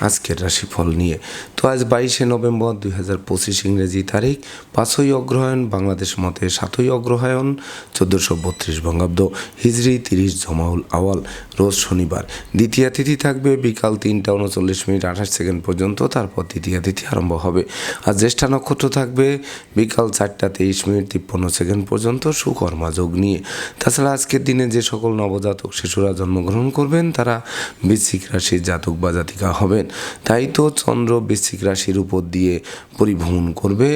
আজকের রাশিফল নিয়ে। তো আজ বাইশে নভেম্বর দুই হাজার পঁচিশ ইংরেজি তারিখ, পাঁচই অগ্রহায়ণ, বাংলাদেশ মতে সাতই অগ্রহায়ণ, চোদ্দোশো বত্রিশ বঙ্গাব্দ, হিজড়ি তিরিশ জমাউল আওয়াল, রোজ শনিবার। দ্বিতীয় তিথি থাকবে বিকাল তিনটা উনচল্লিশ মিনিট আঠাশ সেকেন্ড পর্যন্ত, তারপর তৃতীয় তিথি আরম্ভ হবে। আর জ্যেষ্ঠা নক্ষত্র থাকবে বিকাল চারটা তেইশ মিনিট তিপ্পান্ন সেকেন্ড পর্যন্ত সুকর্মা যোগ নিয়ে। তাছাড়া আজকের দিনে যে সকল নবজাতক শিশুরা জন্মগ্রহণ করবেন, তারা বৃশ্চিক রাশির জাতক বা জাতিকা হবেন। তাই তো চন্দ্র বৃশ্চিক রাশির উপর দিয়ে পরিভ্রমণ করবে।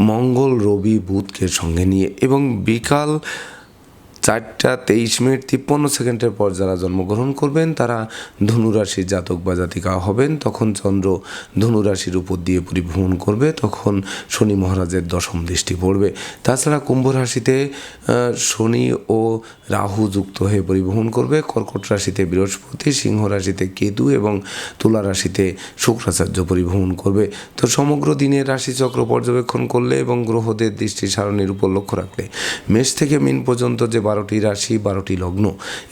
মঙ্গল, রবি, বুধকে সঙ্গে নিয়ে এবং বিকাল চারটা তেইশ মিনিট তিপ্পান্ন সেকেন্ডের পর যারা জন্মগ্রহণ করবেন, তারা ধনুরাশির জাতক বা জাতিকা হবেন। তখন চন্দ্র ধনুরাশির উপর দিয়ে পরিভ্রমণ করবে। তখন শনি মহারাজের দশম দৃষ্টি পড়বে। তাছাড়া কুম্ভ রাশিতে শনি ও রাহু যুক্ত হয়ে পরিভ্রমণ করবে। কর্কট রাশিতে বৃহস্পতি, সিংহ রাশিতে কেতু এবং তুলা রাশিতে শুক্রাচার্য পরিভ্রমণ করবে। তো সমগ্র দিনের রাশিচক্র পর্যবেক্ষণ করলে এবং গ্রহদের দৃষ্টি সারণীর উপর লক্ষ্য রাখলে, মেষ থেকে মিন পর্যন্ত যে বারোটি রাশি, বারোটি লগ্ন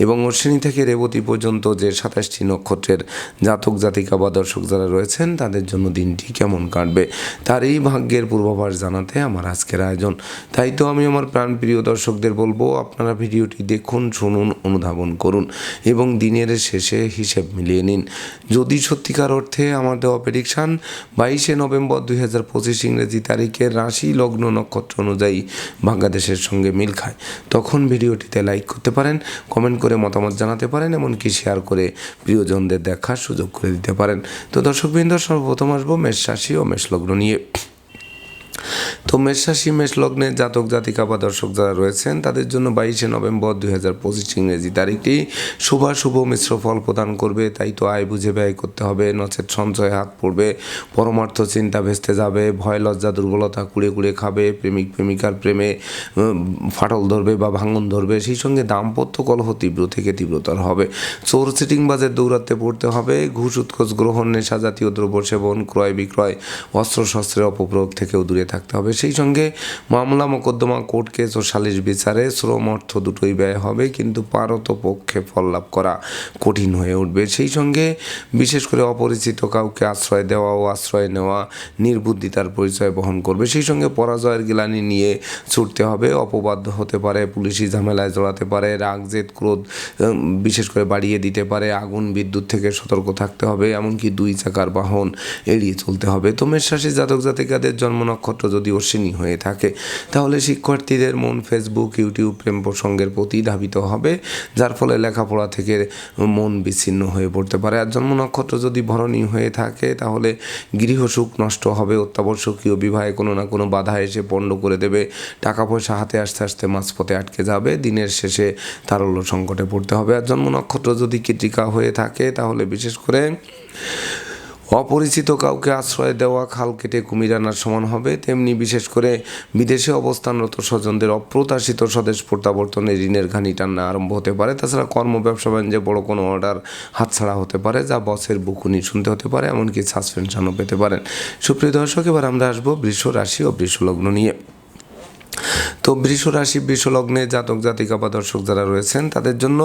এবং অশ্বিনী থেকে রেবতী পর্যন্ত যে সাতাশটি নক্ষত্রের জাতক, জাতিকা বা দর্শক যারা রয়েছেন, তাদের জন্য দিনটি কেমন কাটবে? তার এই ভাগ্যের পূর্বাভাস জানাতে আমার আজকের আয়োজন। তাই তো আমি আমার প্রাণপ্রিয় দর্শকদের বলব, আপনারা ভিডিওটি দেখুন, শুনুন, অনুধাবন করুন এবং দিনের শেষে হিসেব মিলিয়ে নিন। যদি সত্যিকার অর্থে আমার দেওয়া প্রেডিকশান বাইশে নভেম্বর দুই হাজার পঁচিশ ইংরেজি তারিখের রাশি, লগ্ন, নক্ষত্র অনুযায়ী বাংলাদেশের সঙ্গে মিল খায়, তখন ভিডিওটিতে লাইক করতে পারেন কমেন্ট করে মতামত জানাতে পারেন, এমনকি শেয়ার করে প্রিয়জনদের দেখার সুযোগ করে দিতে পারেন। তো দর্শকবৃন্দ, সর্বপ্রথম আসব মেষ রাশি ও মেষ লগ্ন নিয়ে। তো মেষ রাশি মেষ লগ্নের জাতক, জাতিকা বা দর্শক যারা রয়েছেন, তাদের জন্য বাইশে নভেম্বর দুই হাজার পঁচিশ ইংরেজি তারিখটি শুভাশুভ মিশ্র ফল প্রদান করবে। তাই তো আয় বুঝে ব্যয় করতে হবে নচেত সঞ্চয় হাত পড়বে। পরমার্থ চিন্তা ভেস্তে যাবে, ভয়, লজ্জা, দুর্বলতা কুড়ে কুড়ে খাবে, প্রেমিক, প্রেমিকার প্রেমে ফাটল ধরবে বা ভাঙন ধরবে, সেই সঙ্গে দাম্পত্য কলহ তীব্র থেকে তীব্রতর হবে। চোর সিটিং বাজের দৌরাত্মে পড়তে হবে, ঘুষ, উৎকোচ, গ্রহণ, নেশা জাতীয় দ্রব্য সেবন, ক্রয় বিক্রয় অস্ত্র শস্ত্রের অপপ্রয়োগ থেকেও দূরে থাকতে হবে। সেই সঙ্গে মামলা, মোকদ্দমা, কোর্ট কেস ও সালিশ বিচারে শ্রম অর্থ দুটোই ব্যয় হবে, কিন্তু পারত পক্ষে ফল লাভ করা কঠিন হয়ে উঠবে। সেই সঙ্গে বিশেষ করে অপরিচিত কাউকে আশ্রয় দেওয়া ও আশ্রয় নেওয়া নির্বুদ্ধিতার পরিচয় বহন করবে। সেই সঙ্গে পরাজয়ের গিলানি নিয়ে ছুটতে হবে, অপবাদ হতে পারে, পুলিশি ঝামেলায় জড়াতে পারে, রাগ, জেদ, ক্রোধ বিশেষ করে বাড়িয়ে দিতে পারে, আগুন, বিদ্যুৎ থেকে সতর্ক থাকতে হবে, এমনকি দুই চাকার বাহন এড়িয়ে চলতে হবে। তো মেষরাশি জাতক জাতিকাদের জন্ম নক্ষত্র যদি অশ্বিনী হয়ে থাকে, তাহলে শিক্ষার্থীদের মন ফেসবুক ইউটিউব প্রেম প্রসঙ্গের প্রতি ধাবিত হবে, যার ফলে লেখাপড়া থেকে মন বিচ্ছিন্ন হয়ে পড়তে পারে। আর জন্ম নক্ষত্র যদি ভরণী হয়ে থাকে, তাহলে গৃহসুখ নষ্ট হবে, অত্যাবশ্যকীয় বিবাহে কোনো না কোনো বাধা এসে পণ্ড করে দেবে। টাকা পয়সা হাতে আসতে আসতে মাঝপথে আটকে যাবে, দিনের শেষে তারল্য সংকটে পড়তে হবে। আর জন্ম নক্ষত্র যদি কৃতিকা হয়ে থাকে, তাহলে বিশেষ করে অপরিচিত কাউকে আশ্রয় দেওয়া, খাল কেটে কুমির আনার সমান হবে। তেমনি বিশেষ করে বিদেশে অবস্থানরত স্বজনদের অপ্রত্যাশিত স্বদেশ প্রত্যাবর্তনে ঋণের ঘানি টান্না আরম্ভ হতে পারে। তাছাড়া কর্ম ব্যবসা বাণিজ্যে বড় কোনো অর্ডার হাতছাড়া হতে পারে, যা বসের বুকুনি শুনতে হতে পারে, এমনকি সাসপেনশনও পেতে পারেন। সুপ্রিয় দর্শক, এবার আমরা আসব বৃষ রাশি ও বৃষ লগ্ন নিয়ে। তো বৃষ রাশি, বৃষ লগ্নে জাতক, জাতিকা বা দর্শক যারা রয়েছেন, তাদের জন্য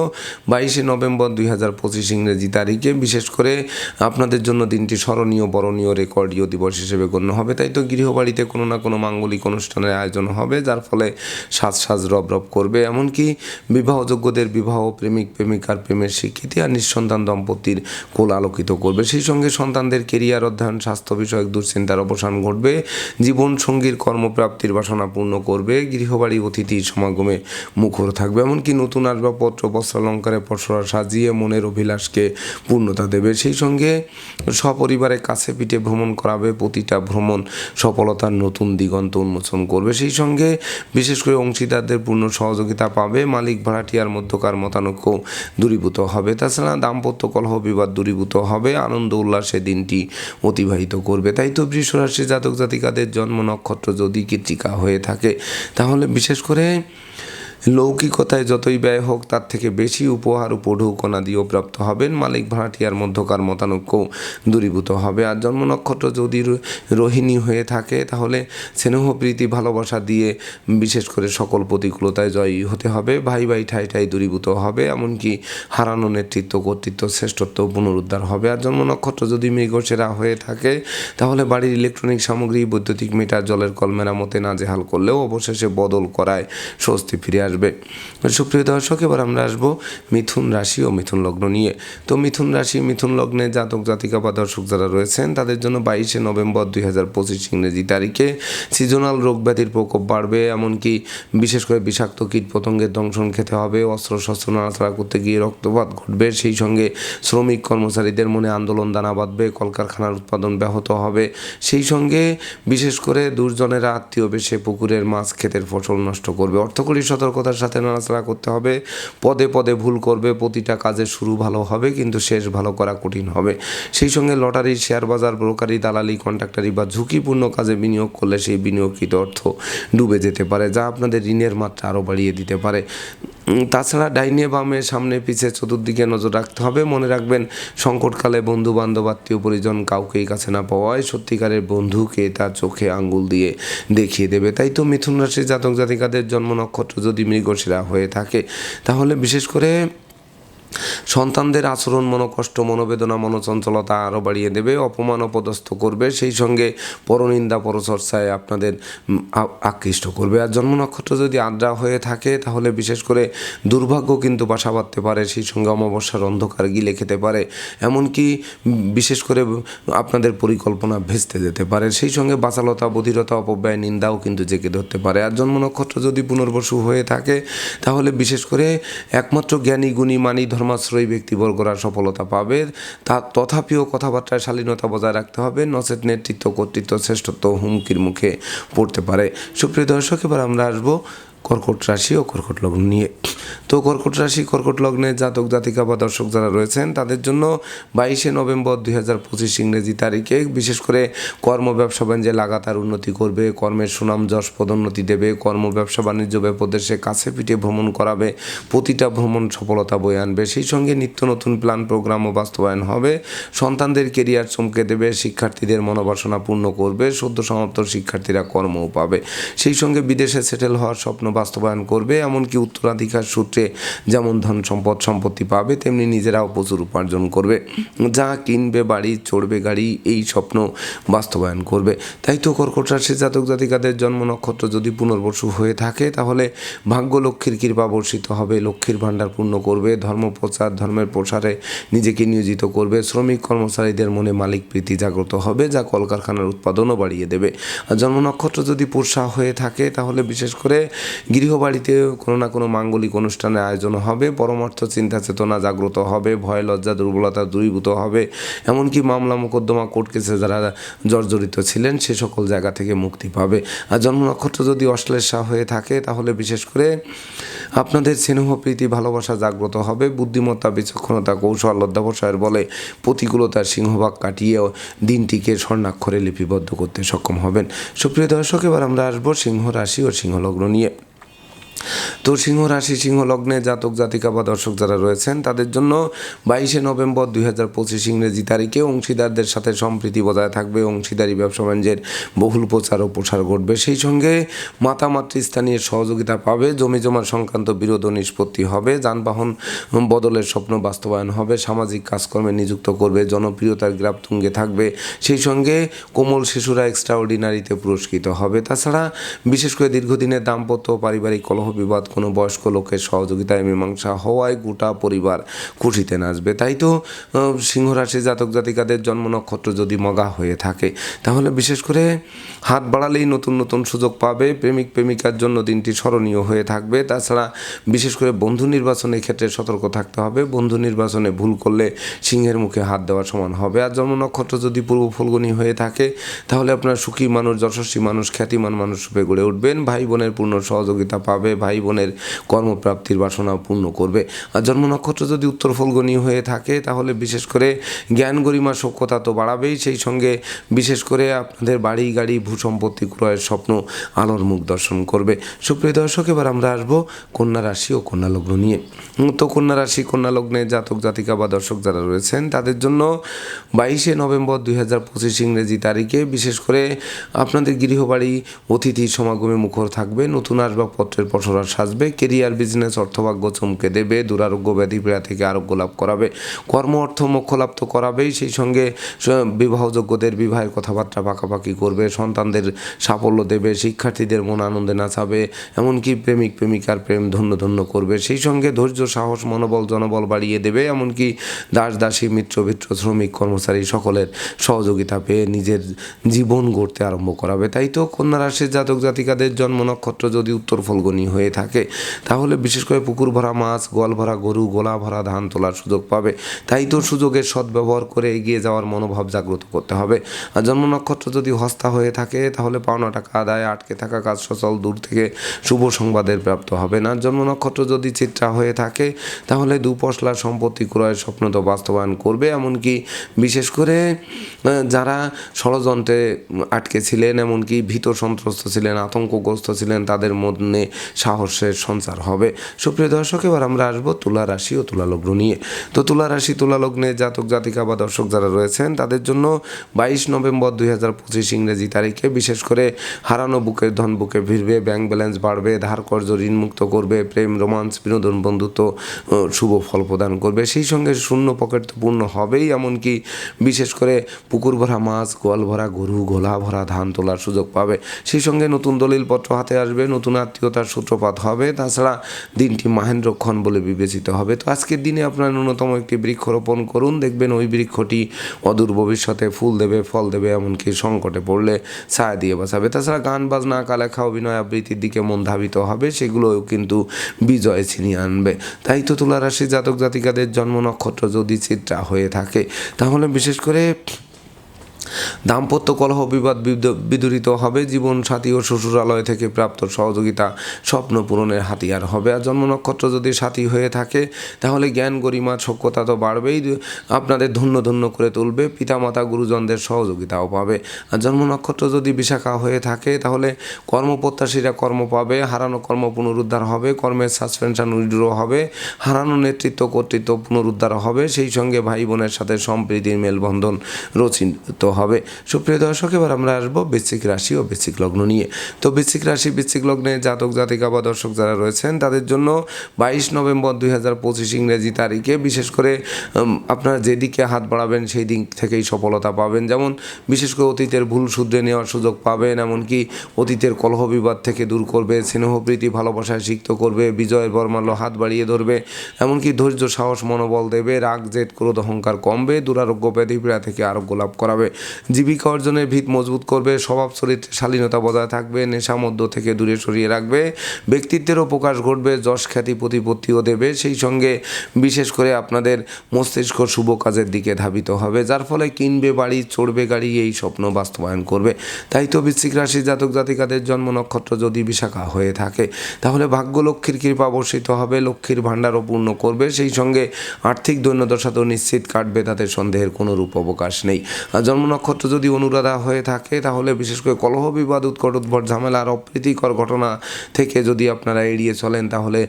বাইশে নভেম্বর দুই হাজার পঁচিশ ইংরেজি তারিখে বিশেষ করে আপনাদের জন্য দিনটি স্মরণীয়, বরণীয়, রেকর্ডীয় দিবস হিসেবে গণ্য হবে। তাই তো গৃহবাড়িতে কোনো না কোনো মাঙ্গলিক অনুষ্ঠানের আয়োজন হবে, যার ফলে সাজ সাজ রব রব করবে। এমনকি বিবাহযোগ্যদের বিবাহ প্রেমিক, প্রেমিকার প্রেমের স্বীকৃতি আর নিঃসন্তান দম্পতির কোল আলোকিত করবে। সেই সঙ্গে সন্তানদের কেরিয়ার অধ্যয়ন, স্বাস্থ্য বিষয়ক দুশ্চিন্তার অবসান ঘটবে। জীবন সঙ্গীর কর্মপ্রাপ্তির বাসনা পূর্ণ করবে। গৃহবাড়ি অতিথির সমাগমে মুখর থাকবে। এমনকি নতুন আসবাবপত্র, বস্ত্রালঙ্কারে পসরা সাজিয়ে মনের অভিলাষকে পূর্ণতা দেবে। সেই সঙ্গে সপরিবারে কাছে পিঠে ভ্রমণ করাবে, প্রতিটা ভ্রমণ সফলতার নতুন দিগন্ত উন্মোচন করবে। সেই সঙ্গে বিশেষ করে অংশীদারদের পূর্ণ সহযোগিতা পাবে, মালিক ভাড়াটিয়ার মধ্যকার মতানৈক্য দূরীভূত হবে। তাছাড়া দাম্পত্য কলহ বিবাদ দূরীভূত হবে, আনন্দ উল্লাসে দিনটি অতিবাহিত করবে। তাই তো বৃষরাশি জাতক জাতিকাদের জন্ম নক্ষত্র যদি কৃতিকা হয়ে থাকে তাহলে বিশেষ করে লৌকিকতায় যতই ব্যয় হোক, তার থেকে বেশি উপহার উপঢৌকনা দিয়েও প্রাপ্ত হবেন মালিক ভাড়াটিয়ার মধ্যকার মতানৈক্য দূরীভূত হবে। আর জন্ম নক্ষত্র যদি রোহিণী হয়ে থাকে, তাহলে স্নেহ, প্রীতি, ভালোবাসা দিয়ে বিশেষ করে সকল প্রতিকূলতায় জয়ী হতে হবে। ভাই ভাই ঠাই ঠাই দূরীভূত হবে, এমনকি হারানো নেতৃত্ব, কর্তৃত্ব, শ্রেষ্ঠত্ব পুনরুদ্ধার হবে। আর জন্ম নক্ষত্র যদি মৃগসেরা হয়ে থাকে, তাহলে বাড়ির ইলেকট্রনিক সামগ্রী, বৈদ্যুতিক মিটার, জলের কল মেরামতে নাজেহাল করলেও অবশেষে বদল করায় স্বস্তি ফিরে আসবে। সুপ্রিয় দর্শক, এবার আমরা আসব মিথুন রাশি ও মিথুন লগ্ন নিয়ে। তো মিথুন রাশি, মিথুন লগ্নে জাতক, জাতিকা বা দর্শক যারা রয়েছেন, তাদের জন্য বাইশে নভেম্বর দুই হাজার পঁচিশ ইংরেজি তারিখে সিজনাল রোগ ব্যাধির প্রকোপ বাড়বে, এমনকি বিশেষ করে বিষাক্ত কীট পতঙ্গের দংশন খেতে হবে অস্ত্র শস্ত্র নাড়াচাড়া করতে গিয়ে রক্তপাত ঘটবে, সেই সঙ্গে শ্রমিক কর্মচারীদের মনে আন্দোলন দানা বাঁধবে, কলকারখানার উৎপাদন ব্যাহত হবে। সেই সঙ্গে বিশেষ করে দুর্জনেরা আত্মীয় বেশে পুকুরের মাছ, ক্ষেতের ফসল নষ্ট করবে। অর্থকরী সতর্কতার সাথে নাড়াচাড়া করতে হবে। পদে পদে ভুল করবে, প্রতিটা কাজের শুরু ভালো হবে, কিন্তু শেষ ভালো করা কঠিন হবে। সেই সঙ্গে লটারি শেয়ার বাজার, ব্রোকারি, দালালি কন্ট্রাক্টারি বা ঝুঁকিপূর্ণ কাজে বিনিয়োগ করলে সেই বিনিয়োগকৃত অর্থ ডুবে যেতে পারে, যা আপনাদের ঋণের মাত্রা আরও বাড়িয়ে দিতে পারে। তাছাড়া ডাইনে বামে সামনে পিছে চতুর্দিকে নজর রাখতে হবে। মনে রাখবেন, সংকটকালে বন্ধু বান্ধব আত্মীয় পরিজন কাউকেই কাছে না পাওয়ায় সত্যিকারের বন্ধুকে তার চোখে আঙ্গুল দিয়ে দেখিয়ে দেবে। তাই তো মিথুন রাশির জাতক জাতিকাদের জন্ম নক্ষত্র যদি মৃগশিরা হয়ে থাকে। তাহলে বিশেষ করে সন্তানদের আচরণ, মনোকষ্ট, মনোবেদনা, মনোচঞ্চলতা আরও বাড়িয়ে দেবে, অপমান অপদস্থ করবে। সেই সঙ্গে পরনিন্দা পরচর্চায় আপনাদের আকৃষ্ট করবে। আর জন্ম নক্ষত্র যদি আদ্রা হয়ে থাকে, তাহলে বিশেষ করে দুর্ভাগ্য কিন্তু বাসা বাঁধতে পারে, সেই সঙ্গে অমাবস্যার অন্ধকার গিলে খেতে পারে। এমনকি বিশেষ করে আপনাদের পরিকল্পনা ভেস্তে যেতে পারে। সেই সঙ্গে বাচালতা, বধিরতা, অপব্যয়, নিন্দাও কিন্তু জেগে ধরতে পারে। আর জন্ম নক্ষত্র যদি পুনর্বসু হয়ে থাকে, তাহলে বিশেষ করে একমাত্র জ্ঞানী, গুণী, মানি ধর্মাশ্রয়ী ব্যক্তিবর্গরা সফলতা পাবে। তা তথাপিও কথাবার্তায় শালীনতা বজায় রাখতে হবে। নচেত নেতৃত্ব, কর্তৃত্ব, শ্রেষ্ঠত্ব হুমকির মুখে পড়তে পারে। সুপ্রিয় দর্শক, এবার আমরা আসব কর্কট রাশি ও কর্কট লগ্ন নিয়ে। তো কর্কট রাশি, কর্কট লগ্নে জাতক, জাতিকা বা দর্শক যারা রয়েছেন, তাদের জন্য বাইশে নভেম্বর দুই হাজার পঁচিশ ইংরেজি তারিখে বিশেষ করে কর্ম, ব্যবসা বাণিজ্যে লাগাতার উন্নতি করবে, কর্মের সুনাম, যশ, পদোন্নতি দেবে, কর্ম, ব্যবসা বাণিজ্য ব্যাপদেশে কাছে পিঠে ভ্রমণ করাবে, প্রতিটা ভ্রমণ সফলতা বয়ে আনবে। সেই সঙ্গে নিত্য নতুন প্ল্যান প্রোগ্রামও বাস্তবায়ন হবে, সন্তানদের কেরিয়ার চমকে দেবে, শিক্ষার্থীদের মনোবাসনা পূর্ণ করবে, সদ্য সমাপ্ত শিক্ষার্থীরা কর্মও পাবে। সেই সঙ্গে বিদেশে সেটেল হওয়ার স্বপ্ন বাস্তবায়ন করবে, এমনকি উত্তরাধিকার সূত্রে যেমন ধন সম্পদ, সম্পত্তি পাবে, তেমনি নিজেরাও প্রচুর উপার্জন করবে। যা কিনবে, বাড়ি, চড়বে, গাড়ি, এই স্বপ্ন বাস্তবায়ন করবে। তাই তো কর্কট রাশি জাতক জাতিকাদের জন্ম নক্ষত্র যদি পুনর্বসু হয়ে থাকে, তাহলে ভাগ্য লক্ষ্মীর কৃপা বর্ষিত হবে, লক্ষ্মীর ভাণ্ডার পূর্ণ করবে, ধর্ম প্রচার, ধর্মের প্রসারে নিজেকে নিয়োজিত করবে, শ্রমিক কর্মচারীদের মনে মালিক প্রীতি জাগ্রত হবে, যা কলকারখানার উৎপাদনও বাড়িয়ে দেবে। আর জন্ম নক্ষত্র যদি পোষা হয়ে থাকে, তাহলে বিশেষ করে গৃহবাড়িতে কোনো না কোনো মাঙ্গলিক অনুষ্ঠানের আয়োজন হবে, পরমার্থ চিন্তা চেতনা জাগ্রত হবে, ভয়, লজ্জা, দুর্বলতা দূরীভূত হবে। এমনকি মামলা, মোকদ্দমা, কোর্ট কেসে যারা জর্জরিত ছিলেন, সে সকল জায়গা থেকে মুক্তি পাবে। আর জন্ম নক্ষত্র যদি অশ্লেষা হয়ে থাকে, তাহলে বিশেষ করে আপনাদের স্নেহ, প্রীতি, ভালোবাসা জাগ্রত হবে। বুদ্ধিমত্তা, বিচক্ষণতা, কৌশল, অধ্যাবসায়ের বলে প্রতিকূলতার সিংহভাগ কাটিয়ে দিনটিকে স্বর্ণাক্ষরে লিপিবদ্ধ করতে সক্ষম হবেন। সুপ্রিয় দর্শক, এবার আমরা আসব সিংহ রাশি ও সিংহলগ্ন নিয়ে। তো সিংহ রাশি, সিংহ লগ্নে জাতক, জাতিকা বা দর্শক যারা রয়েছেন, তাদের জন্য বাইশে নভেম্বর দুই হাজার পঁচিশ ইংরেজি তারিখে অংশীদারদের সাথে সম্প্রীতি বজায় থাকবে। অংশীদারি ব্যবসা বাণিজ্যের বহুল প্রচার ও প্রসার ঘটবে। সেই সঙ্গে মাতা, মাতৃস্থানীয় সহযোগিতা পাবে। জমি জমা সংক্রান্ত বিরোধ নিষ্পত্তি হবে। যানবাহন বদলের স্বপ্ন বাস্তবায়ন হবে। সামাজিক কাজকর্মে নিযুক্ত করবে। জনপ্রিয়তার গ্রাফ তুঙ্গে থাকবে। সেই সঙ্গে কোমল শিশুরা এক্সট্রা অর্ডিনারিতে পুরস্কৃত হবে। তাছাড়া বিশেষ করে দীর্ঘদিনের দাম্পত্য পারিবারিক কলহ বিবাদ কোনো বয়স্ক লোকের সহযোগিতায় মীমাংসা হওয়ায় গোটা পরিবার খুশিতে নাচবে। তাই তো আহ, সিংহ রাশি জাতক জাতিকাদের জন্ম নক্ষত্র যদি মগা হয়ে থাকে তাহলে বিশেষ করে হাত বাড়ালেই নতুন নতুন সুযোগ পাবে। প্রেমিক প্রেমিকার জন্য দিনটি স্মরণীয় হয়ে থাকবে। তাছাড়া বিশেষ করে বন্ধু নির্বাচনের ক্ষেত্রে সতর্ক থাকতে হবে। বন্ধু নির্বাচনে ভুল করলে সিংহের মুখে হাত দেওয়ার সমান হবে। আর জন্ম নক্ষত্র যদি পূর্ব ফলগুনি হয়ে থাকে তাহলে আপনার সুখী মানুষ যশস্বী মানুষ খ্যাতিমান মানুষ রূপে গড়ে উঠবেন। ভাই বোনের পূর্ণ সহযোগিতা পাবে। ভাই বোনের কর্মপ্রাপ্তির বাসনা পূর্ণ করবে। আর জন্ম নক্ষত্র যদি উত্তর ফলগনী হয়ে থাকে, তাহলে বিশেষ করে জ্ঞান গরিমা সক্ষতা তো বাড়াবেই। সেই সঙ্গে বিশেষ করে আপনাদের বাড়ি, গাড়ি ভূসম্পত্তি ক্রয়ের স্বপ্ন আলোর মুখ দর্শন করবে। সুপ্রিয় দর্শক, এবার আমরা আসব কন্যা রাশি ও কন্যা লগ্ন নিয়ে। তো কন্যা রাশি, কন্যা লগ্নে জাতক, জাতিকা বা দর্শক যারা রয়েছেন, তাদের জন্য বাইশে নভেম্বর দুই হাজার পঁচিশ ইংরেজি তারিখে বিশেষ করে আপনাদের গৃহবাড়ি, অতিথি সমাগমে মুখর থাকবে। নতুন আসবাবপত্রের পসরা সাজবে। কেরিয়ার, বিজনেস, অর্থভাগ্য চমকে দেবে। দুরারোগ্য ব্যাধি পীড়া থেকে আরোগ্য লাভ করাবে। কর্ম, অর্থ মোক্ষ লাভ তো করাবেই। সেই সঙ্গে বিবাহযোগ্যদের বিবাহের কথাবার্তা পাকাপাকি করবে। সন্তানদের সাফল্য দেবে। শিক্ষার্থীদের মন আনন্দে নাচাবে। এমনকি প্রেমিক, প্রেমিকার প্রেম ধন্য ধন্য করবে। সেই সঙ্গে ধৈর্য, সাহস, মনোবল, জনবল বাড়িয়ে দেবে। এমনকি দাস, দাসী, মিত্র মিত্র শ্রমিক, কর্মচারী সকলের সহযোগিতা পেয়ে নিজের জীবন গড়তে আরম্ভ করাবে। তাই তো কন্যা রাশির জাতক জাতিকাদের জন্ম নক্ষত্র যদি উত্তর ফলগণী হয়ে থাকে। তাহলে বিশেষ করে পুকুর ভরা মাছ, গোয়াল ভরা গরু, গোলা ভরা ধান তোলার সুযোগ পাবে। তাই তো সুযোগের সদ্ব্যবহার করে এগিয়ে যাওয়ার মনোভাব জাগ্রত করতে হবে। আর জন্ম নক্ষত্র যদি হস্তা হয়ে থাকে, তাহলে পাওনা টাকা আদায়, আটকে থাকা কাজ সচল, দূর থেকে শুভ সংবাদের প্রাপ্ত হবে না। জন্ম নক্ষত্র যদি চিত্রা হয়ে থাকে, তাহলে দুপশলা সম্পত্তি ক্রয়ের স্বপ্ন তো বাস্তবায়ন করবে। এমনকি বিশেষ করে যারা ষড়যন্ত্রে আটকে ছিলেন, এমনকি ভীত সন্ত্রস্ত ছিলেন, আতঙ্কগ্রস্ত ছিলেন, তাদের মধ্যে সাহসের সঞ্চার হবে। সুপ্রিয় দর্শক, এবার আমরা আসব তুলা রাশি ও তুলা লগ্ন নিয়ে। তো তুলা রাশি, তুলা লগ্নে জাতক, জাতিকা বা দর্শক যারা রয়েছেন, তাদের জন্য বাইশ নভেম্বর দুই হাজার পঁচিশ ইংরেজি তারিখে বিশেষ করে হারানো বুকের ধন বুকে ভিড়বে ব্যাংক ব্যালেন্স বাড়বে, ধার কর্য ঋণ মুক্ত করবে, প্রেম রোমান্স বিনোদন, বন্ধুত্ব শুভ ফল প্রদান করবে। সেই সঙ্গে শূন্য পকেট তো পূর্ণ হবেই, এমনকি বিশেষ করে পুকুর ভরা মাছ, গোয়াল ভরা গরু, গোলা ভরা ধান তোলার সুযোগ পাবে। সেই সঙ্গে নতুন দলিলপত্র হাতে আসবে, নতুন আত্মীয়তার সূত্রপাত হবে। তাছাড়া দিনটি মাহেন্দ্রক্ষণ বলে বিবেচিত হবে। তো আজকের দিনে আপনার ন্যূনতম একটি বৃক্ষ রোপণ করুন। দেখবেন ওই বৃক্ষটি অদূর ভবিষ্যতে ফুল দেবে, ফল দেবে, এমনকি সংকটে পড়লে ছায়া দিয়ে বাঁচাবে। তাছাড়া গান, বাজনা, কালেখা, অভিনয় আবৃত্তির দিকে মন ধাবিত হবে, সেগুলোও কিন্তু বিজয় ছিনিয়ে আনবে। তাই তো তুলা রাশি জাতক জাতিকাদের জন্ম নক্ষত্র যদি চিত্রা হয়ে থাকে, তাহলে বিশেষ করে দাম্পত্য কলহ বিবাদ বিদ- বিদূরিত হবে, জীবন সাথী ও শ্বশুরালয় থেকে প্রাপ্ত সহযোগিতা স্বপ্ন পূরণের হাতিয়ার হবে। আর জন্ম নক্ষত্র যদি সাথী হয়ে থাকে, তাহলে জ্ঞান, গরিমা সক্ষতা তো বাড়বেই। আপনাদের ধন্য ধন্য করে তুলবে, পিতামাতা, গুরুজনদের সহযোগিতাও পাবে। আর জন্ম নক্ষত্র যদি বিশাখা হয়ে থাকে, তাহলে কর্মপ্রত্যাশীরা কর্ম পাবে, হারানো কর্ম পুনরুদ্ধার হবে, কর্মের সাসপেনশন উইড্রো হবে, হারানো নেতৃত্ব, কর্তৃত্ব পুনরুদ্ধার হবে, সেই সঙ্গে ভাই বোনের সাথে সম্প্রীতির মেলবন্ধন রচিত হবে সুপ্রিয় দর্শক, এবার আমরা আসব বৃশ্চিক রাশি ও বৃশ্চিক লগ্ন নিয়ে। তো বৃশ্চিক রাশি, বৃশ্চিক লগ্নে জাতক, জাতিকা বা দর্শক যারা রয়েছেন, তাদের জন্য বাইশ নভেম্বর দুই হাজার পঁচিশ ইংরেজি তারিখে বিশেষ করে আপনারা যেদিকে হাত বাড়াবেন সেই দিক থেকেই সফলতা পাবেন। যেমন বিশেষ করে অতীতের ভুল শুধরে নেওয়ার সুযোগ পাবেন, এমনকি অতীতের কলহ বিবাদ থেকে দূর করবে স্নেহপ্রীতি ভালোবাসায় সিক্ত করবে, বিজয়ের বর্মাল্য হাত বাড়িয়ে ধরবে, এমনকি ধৈর্য, সাহস, মনোবল দেবে, রাগ, জেদ, ক্রোধ, অহংকার কমবে, দুরারোগ্য ব্যাধি পীড়া থেকে আরোগ্য লাভ করাবে। জীবিকা অর্জনের ভিত মজবুত করবে, স্বভাব চরিত্রে শালীনতা বজায় থাকবে, নেশা মধ্য থেকে দূরে সরিয়ে রাখবে, ব্যক্তিত্বেরও প্রকাশ ঘটবে, যশ, খ্যাতি, প্রতিপত্তিও দেবে। সেই সঙ্গে বিশেষ করে আপনাদের মস্তিষ্ক শুভ কাজের দিকে ধাবিত হবে, যার ফলে কিনবে বাড়ি, চড়বে গাড়ি, এই স্বপ্ন বাস্তবায়ন করবে। তাই তো বৃশ্চিক রাশি জাতক জাতিকাদের জন্ম নক্ষত্র যদি বিশাখা হয়ে থাকে, তাহলে ভাগ্য লক্ষ্মীর কৃপা বর্ষিত হবে, লক্ষ্মীর ভাণ্ডারও পূর্ণ করবে। সেই সঙ্গে আর্থিক দৈন্যদশা তো নিশ্চিত কাটবে, তাতে সন্দেহের কোনো রূপ অবকাশ নেই। আর জন্ম নক্ষত্র যদি অনুরাধা হয়ে থাকে, তাহলে বিশেষ করে কলহ বিবাদ, উৎকট উদ্ভট ঝামেলা আর অপ্রীতিকর ঘটনা থেকে যদি আপনারা এড়িয়ে চলেন, তাহলে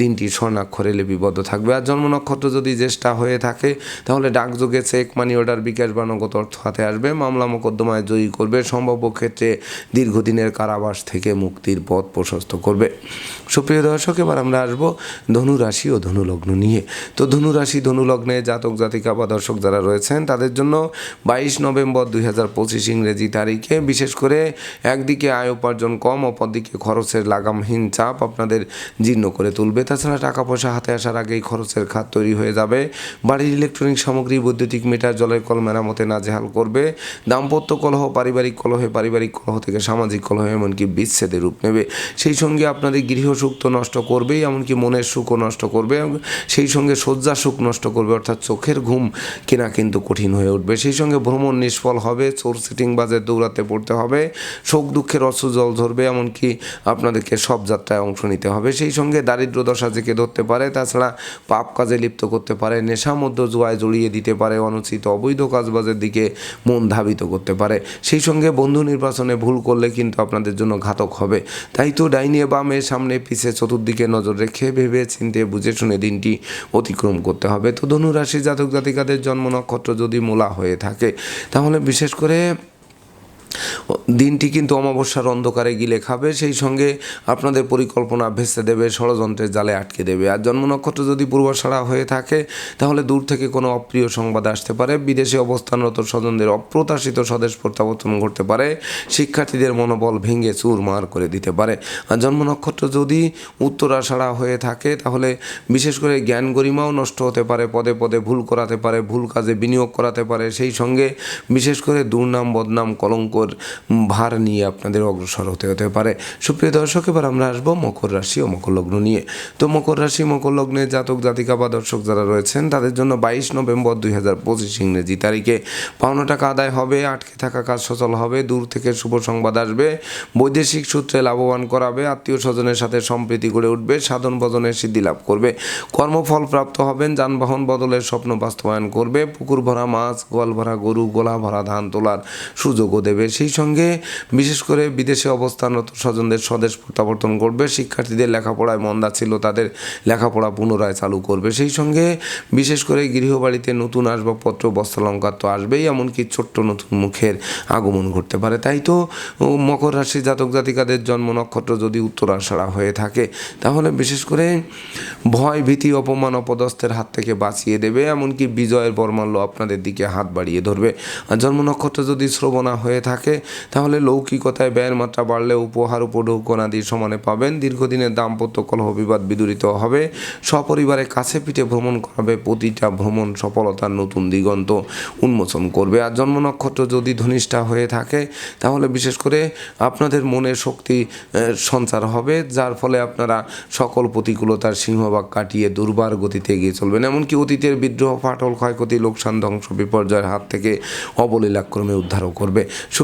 দিনটি স্বর্ণাক্ষরে লিপিবদ্ধ থাকবে। আর জন্ম নক্ষত্র যদি জ্যেষ্ঠা হয়ে থাকে, তাহলে ডাকযোগে চেক, মানি অর্ডার, বিকাশ বা নগদ অর্থ হাতে আসবে। মামলা মোকদ্দমায় জয়ী করবে। সম্ভাব্য ক্ষেত্রে দীর্ঘদিনের কারাবাস থেকে মুক্তির পথ প্রশস্ত করবে। সুপ্রিয় দর্শক, এবার আমরা আসব ধনু রাশি ও ধনুলগ্ন নিয়ে। তো ধনু রাশি ধনু জাতক, জাতিকা বা দর্শক যারা রয়েছেন, তাদের জন্য বাইশ নভেম্বর দুই হাজার পঁচিশ ইংরেজি তারিখে। বিশেষ করে একদিকে আয় উপার্জন কম, অপরদিকে খরচের লাগামহীন চাপ আপনাদের জীর্ণ করে তুলবে। তাছাড়া টাকা পয়সা হাতে আসার আগেই খরচের খাত তৈরি হয়ে যাবে। বাড়ির ইলেকট্রনিক সামগ্রী, বৈদ্যুতিক মিটার, জলের কল মেরামতে নাজেহাল করবে। দাম্পত্য কলহ, পারিবারিক কলহে, পারিবারিক কলহ থেকে সামাজিক কলহ এমনকি বিচ্ছেদের রূপ নেবে। সেই সঙ্গে আপনাদের গৃহসুখ তো নষ্ট করবেই, এমনকি মনের সুখও নষ্ট করবে। সেই সঙ্গে শয্যা সুখ নষ্ট করবে, অর্থাৎ চোখের ঘুম কেনা কিন্তু কঠিন হয়ে উঠবে। সেই সঙ্গে ভ্রমণ নিঃশ্বাস নিষ্ফল হবে, চোর সিটিং বাজে দৌড়াতে পড়তে হবে, শোক দুঃখের অশ্রু জল ধরবে এমনকি আপনাদেরকে সব যাত্রায় অংশ নিতে হবে। সেই সঙ্গে দারিদ্র দশা জেকে ধরতে পারে, তাছাড়া পাপ কাজে লিপ্ত করতে পারে, নেশা মধ্য জুয়ায় জড়িয়ে দিতে পারে, অনুচিত অবৈধ কাজবাজের দিকে মন ধাবিত করতে পারে। সেই সঙ্গে বন্ধু নির্বাচনে ভুল করলে কিন্তু আপনাদের জন্য ঘাতক হবে। তাই তো ডাইনে বামে, সামনে, পিছে, চতুর্দিকে নজর রেখে ভেবে চিনতে বুঝে শুনে দিনটি অতিক্রম করতে হবে। তো ধনুরাশি জাতক জাতিকাদের জন্ম নক্ষত্র যদি মূলা হয়ে থাকে তাহলে বিশেষ করে দিনটি কিন্তু অমাবস্যার অন্ধকারে গিলে খাবে, সেই সঙ্গে আপনাদের পরিকল্পনা ভেসে দেবে, ষড়যন্ত্রের জালে আটকে দেবে। আর জন্ম নক্ষত্র যদি পূর্বাশাড়া হয়ে থাকে, তাহলে দূর থেকে কোনো অপ্রিয় সংবাদ আসতে পারে। বিদেশে অবস্থানরত স্বজনদের অপ্রত্যাশিত স্বদেশ প্রত্যাবর্তন ঘটতে পারে। শিক্ষার্থীদের মনোবল ভেঙে চুরমার করে দিতে পারে। আর জন্ম নক্ষত্র যদি উত্তরাষাড়া হয়ে থাকে, তাহলে বিশেষ করে জ্ঞান গরিমাও নষ্ট হতে পারে, পদে পদে ভুল করাতে পারে, ভুল কাজে বিনিয়োগ করাতে পারে। সেই সঙ্গে বিশেষ করে দুর্নাম, বদনাম কলঙ্কর ভার নিয়ে আপনাদের অগ্রসর হতে হতে পারে। সুপ্রিয় দর্শক, এবার আমরা আসব মকর রাশি ও মকর লগ্ন নিয়ে। তো মকর রাশি, মকর লগ্নে জাতক, জাতিকা বা দর্শক যারা রয়েছেন, তাদের জন্য বাইশ নভেম্বর দুই হাজার পঁচিশ ইংরেজি তারিখে। পাওনা টাকা আদায় হবে, আটকে থাকা কাজ সচল হবে, দূর থেকে শুভ সংবাদ আসবে, বৈদেশিক সূত্রে লাভবান করাবে, আত্মীয় স্বজনের সাথে সম্প্রীতি গড়ে উঠবে, সাধন ভজনের সিদ্ধি লাভ করবে। কর্মফল প্রাপ্ত হবেন, যানবাহন বদলের স্বপ্ন বাস্তবায়ন করবে, পুকুর ভরা মাছ, গোয়াল ভরা গরু, গোলা ভরা ধান তোলার সুযোগও দেবে। সেই সঙ্গে বিশেষ করে বিদেশে অবস্থানরত স্বজনদের স্বদেশ প্রত্যাবর্তন করবে, শিক্ষার্থীদের লেখাপড়ায় মন্দা ছিল তাদের লেখাপড়া পুনরায় চালু করবে। সেই সঙ্গে বিশেষ করে গৃহবাড়িতে নতুন আসবাবপত্র, বস্ত্রালঙ্কার তো আসবেই, এমনকি ছোট্ট নতুন মুখের আগমন ঘটতে পারে। তাই তো মকর রাশি জাতক জাতিকাদের জন্ম নক্ষত্র যদি উত্তরাষাড়া হয়ে থাকে, তাহলে বিশেষ করে ভয়, ভীতি, অপমান, অপদস্থের হাত থেকে বাঁচিয়ে দেবে, এমনকি বিজয়ের বর্মাল্য আপনাদের দিকে হাত বাড়িয়ে ধরবে। আর জন্ম নক্ষত্র যদি শ্রবণা হয়ে থাকে তাহলে লৌকিকতায় ব্যয়ের মাত্রা বাড়লে উপহার উপঢৌকনাদি সমানে পাবেন। দীর্ঘদিনের দাম্পত্য কলহ বিবাদ বিদূরিত হবে। সপরিবারে কাছে পিঠে ভ্রমণ করাবে প্রতিটা ভ্রমণ সফলতার নতুন দিগন্ত উন্মোচন করবে। আর জন্ম নক্ষত্র যদি ধনিষ্ঠা হয়ে থাকে, তাহলে বিশেষ করে আপনাদের মনে শক্তি সঞ্চার হবে, যার ফলে আপনারা সকল প্রতিকূলতার সিংহভাগ কাটিয়ে দুর্বার গতিতে এগিয়ে চলবেন। এমনকি অতীতের বিদ্রোহ, ফাটল, ক্ষয়ক্ষতি, লোকসান, ধ্বংস, বিপর্যয়ের হাত থেকে অবলীলাক্রমে উদ্ধারও করবে।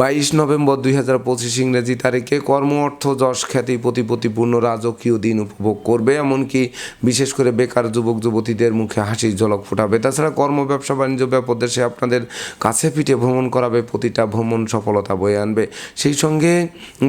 বাইশ নভেম্বর দুই হাজার পঁচিশ ইংরেজি তারিখে কর্ম, অর্থ, যশ, খ্যাতি, প্রতিপত্তিপূর্ণ রাজকীয় দিন উপভোগ করবে। এমনকি বিশেষ করে বেকার যুবক, যুবতীদের মুখে হাসির ঝলক ফোটাবে। তাছাড়া কর্ম, ব্যবসা, বাণিজ্য ব্যাপক দেশে আপনাদের কাছে পিঠে ভ্রমণ করাবে, প্রতিটা ভ্রমণ সফলতা বয়ে আনবে। সেই সঙ্গে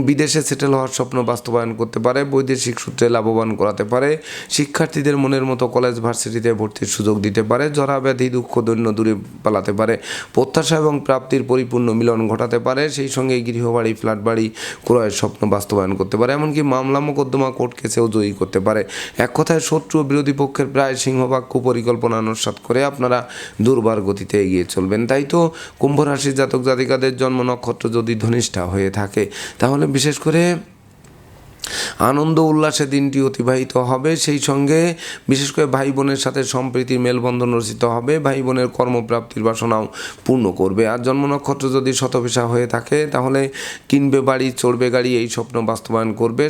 বিদেশে সেটেল হওয়ার স্বপ্ন বাস্তবায়ন করতে পারে, বৈদেশিক সূত্রে লাভবান করাতে পারে, শিক্ষার্থীদের মনের মতো কলেজ, ভার্সিটিতে ভর্তির সুযোগ দিতে পারে জরা ব্যাধি দুঃখ, দৈন্য দূরে পালাতে পারে, প্রত্যাশা এবং প্রাপ্তির পরিপূর্ণ মিলন ঘটাতে পারে। সেই সঙ্গে গৃহবাড়ি ফ্ল্যাট বাড়ি ক্রয়ের স্বপ্ন বাস্তবায়ন করতে পারে। এমনকি মামলা মোকদ্দমা কোর্ট কেসেও জয়ী করতে পারে। এক কথায় শত্রু বিরোধী পক্ষের প্রায় সিংহভাগ কুপরিকল্পনা অনুসাদ করে আপনারা দুর্বার গতিতে এগিয়ে চলবেন। তাই তো কুম্ভ রাশির জাতক জাতিকাদের জন্ম নক্ষত্র যদি ধনিষ্ঠা হয়ে থাকে, তাহলে বিশেষ করে আনন্দ উল্লাসে দিনটি অতিবাহিত হবে। সেই সঙ্গে বিশেষ করে ভাই বোনের সাথে সম্প্রীতির মেলবন্ধন রচিত হবে। ভাই বোনের কর্মপ্রাপ্তির বাসনাও পূর্ণ করবে। আর জন্ম নক্ষত্র যদি শতভিসা হয়ে থাকে, তাহলে কিনবে বাড়ি, চড়বে গাড়ি, এই স্বপ্ন বাস্তবায়ন করবে।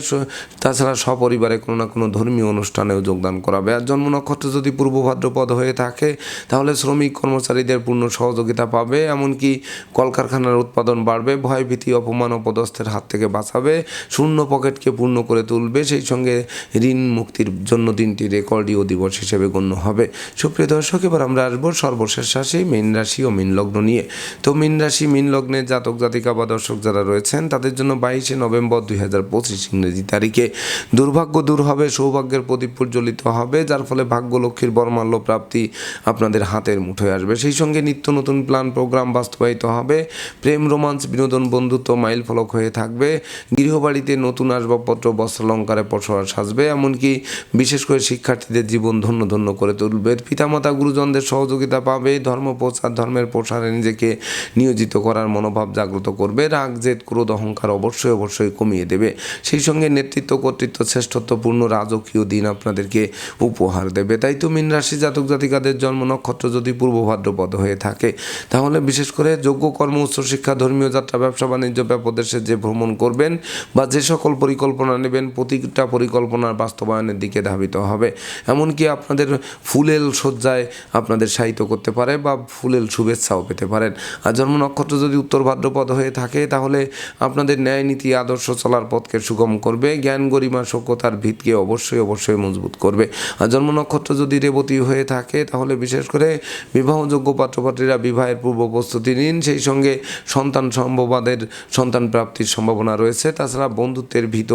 তাছাড়া সপরিবারে কোনো না কোনো ধর্মীয় অনুষ্ঠানেও যোগদান করাবে। আর জন্ম নক্ষত্র যদি পূর্ব ভাদ্রপদ হয়ে থাকে, তাহলে শ্রমিক কর্মচারীদের পূর্ণ সহযোগিতা পাবে। এমনকি কলকারখানার উৎপাদন বাড়বে। ভয়ভীতি, অপমান অপদস্থের হাত থেকে বাঁচাবে। শূন্য পকেটকে পূর্ণ করে তুলবে, সেই সঙ্গে ঋণ মুক্তির জন্য দিনটি রেকর্ডীয় দিবস হিসেবে গণ্য হবে। সুপ্রিয় দর্শক, এবার আমরা আসব সর্বশেষ রাশি, মীন রাশি ও মীন লগ্ন নিয়ে। তো মীন রাশি, মীন লগ্নে জাতক, জাতিকা বা দর্শক যারা রয়েছেন, তাদের জন্য বাইশে নভেম্বর দুই হাজার পঁচিশ ইংরেজি তারিখে। দুর্ভাগ্য দূর হবে, সৌভাগ্যের প্রদীপ প্রজ্বলিত হবে, যার ফলে ভাগ্য লক্ষ্মীর বর্মাল্য প্রাপ্তি আপনাদের হাতের মুঠোয় আসবে। সেই সঙ্গে নিত্য নতুন প্ল্যান প্রোগ্রাম বাস্তবায়িত হবে। প্রেম রোমান্স বিনোদন, বন্ধুত্ব মাইল ফলক হয়ে থাকবে। গৃহবাড়িতে নতুন আসবাবপত্র বস্ত্রালঙ্কারে পসরা সাজবে, এমনকি বিশেষ করে শিক্ষার্থীদের জীবন ধন্য ধন্য করে তুলবে। পিতামাতা, গুরুজনদের সহযোগিতা পাবে, ধর্ম প্রচার, ধর্মের প্রসারে নিজেকে নিয়োজিত করার মনোভাব জাগ্রত করবে। রাগ, জেদ, ক্রোধ, অহংকার অবশ্যই অবশ্যই কমিয়ে দেবে। সেই সঙ্গে নেতৃত্ব, কর্তৃত্ব, শ্রেষ্ঠত্বপূর্ণ রাজকীয় দিন আপনাদেরকে উপহার দেবে। তাই তো মীন রাশি জাতক জাতিকাদের জন্ম নক্ষত্র যদি পূর্ব ভাদ্রপদ হয়ে থাকে, তাহলে বিশেষ করে যোগ্য কর্ম উচ্চশিক্ষা ধর্মীয় যাত্রা, ব্যবসা, বাণিজ্য, ব্যাপদেশে যে ভ্রমণ করবেন বা যে সকল পরিকল্পনা পরিকল্পনা নেবেন, প্রতিটা পরিকল্পনার বাস্তবায়নের দিকে ধাবিত হবে। এমনকি আপনাদের ফুলেল সজ্জায় আপনাদের সাহিত্য করতে পারে বা ফুলেল শুভেচ্ছাও পেতে পারেন। আর জন্ম নক্ষত্র যদি উত্তর ভাদ্রপদ হয়ে থাকে, তাহলে আপনাদের ন্যায় নীতি, আদর্শ চলার পথকে সুগম করবে। জ্ঞান, গরিমা, সভ্যতার ভিতকে অবশ্যই অবশ্যই মজবুত করবে। আর জন্ম নক্ষত্র যদি রেবতী হয়ে থাকে, তাহলে বিশেষ করে বিবাহযোগ্য পাত্রপাত্রীরা বিবাহের পূর্ব প্রস্তুতি নিন। সেই সঙ্গে সন্তান সম্ভবাদের সন্তান প্রাপ্তির সম্ভাবনা রয়েছে। তাছাড়া বন্ধুত্বের ভিত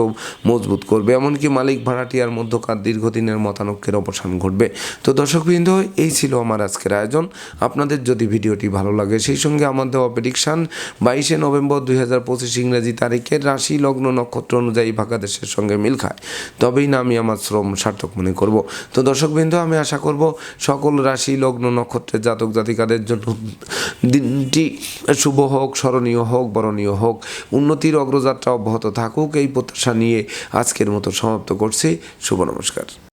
মজবুত করবে। এমনকি মালিক ভাড়াটিয়ার মধ্যকার দীর্ঘদিনের মতানৈক্যের অবসান ঘটবে। তো দর্শকবৃন্দ, এই ছিল আমার আজকের আয়োজন। আপনাদের যদি ভিডিওটি ভালো লাগে, সেই সঙ্গে আমার দেওয়া প্রেডিকশান বাইশে নভেম্বর দুই হাজার পঁচিশ ইংরেজি তারিখের রাশি লগ্ন নক্ষত্র অনুযায়ী ভাগাদেশের সঙ্গে মিল খায়। তবেই না আমি আমার শ্রম সার্থক মনে করব। তো দর্শকবৃন্দ, আমি আশা করব সকল রাশি লগ্ন নক্ষত্রের জাতক জাতিকাদের জন্য দিনটি শুভ হোক, স্মরণীয় হোক, বরণীয় হোক। উন্নতির অগ্রযাত্রা অব্যাহত থাকুক, এই প্রত্যাশা নিয়ে আজকের মতো সমাপ্ত করছি। শুভ নমস্কার।